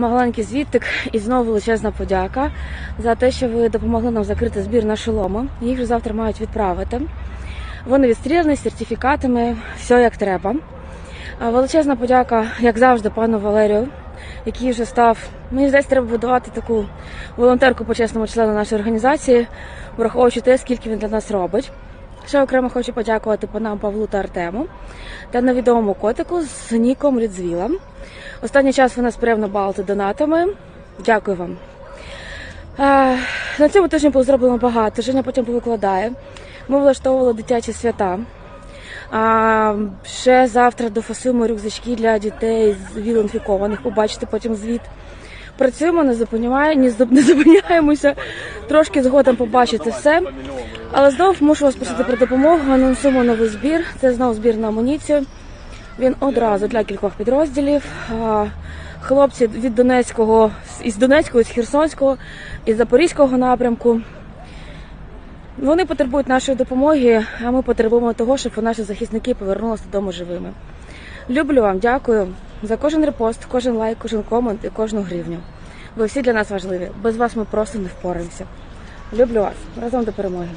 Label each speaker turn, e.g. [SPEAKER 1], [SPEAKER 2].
[SPEAKER 1] Маленький звідтик і знову величезна подяка за те, що ви допомогли нам закрити збір на шоломи. Їх вже завтра мають відправити. Вони відстріляні з сертифікатами, все як треба. Величезна подяка, як завжди, пану Валерію, який вже став. Мені здається, треба будувати таку волонтерку почесному члену нашої організації, враховуючи те, скільки він для нас робить. Ще окремо хочу подякувати панам Павлу та Артему та невідомому котику з ніком Рідзвіла. Останній час ви нас приємно балите донатами. Дякую вам. На цьому тижні було зроблено багато. Женя потім повикладає. Ми влаштовували дитячі свята. А, ще завтра дофасуємо рюкзачки для дітей з віл-інфікованих. Побачите потім звіт. Працюємо, не не зупиняємося. Трошки згодом побачите все. Але знову мушу вас просити про допомогу. Анонсуємо новий збір. Це знову збір на амуніцію. Він одразу для кількох підрозділів. Хлопці від Донецького, із Донецького, з Херсонського, із Запорізького напрямку. Вони потребують нашої допомоги, а ми потребуємо того, щоб наші захисники повернулися додому живими. Люблю вам, дякую за кожен репост, кожен лайк, кожен комент і кожну гривню. Ви всі для нас важливі. Без вас ми просто не впораємося. Люблю вас. Разом до перемоги.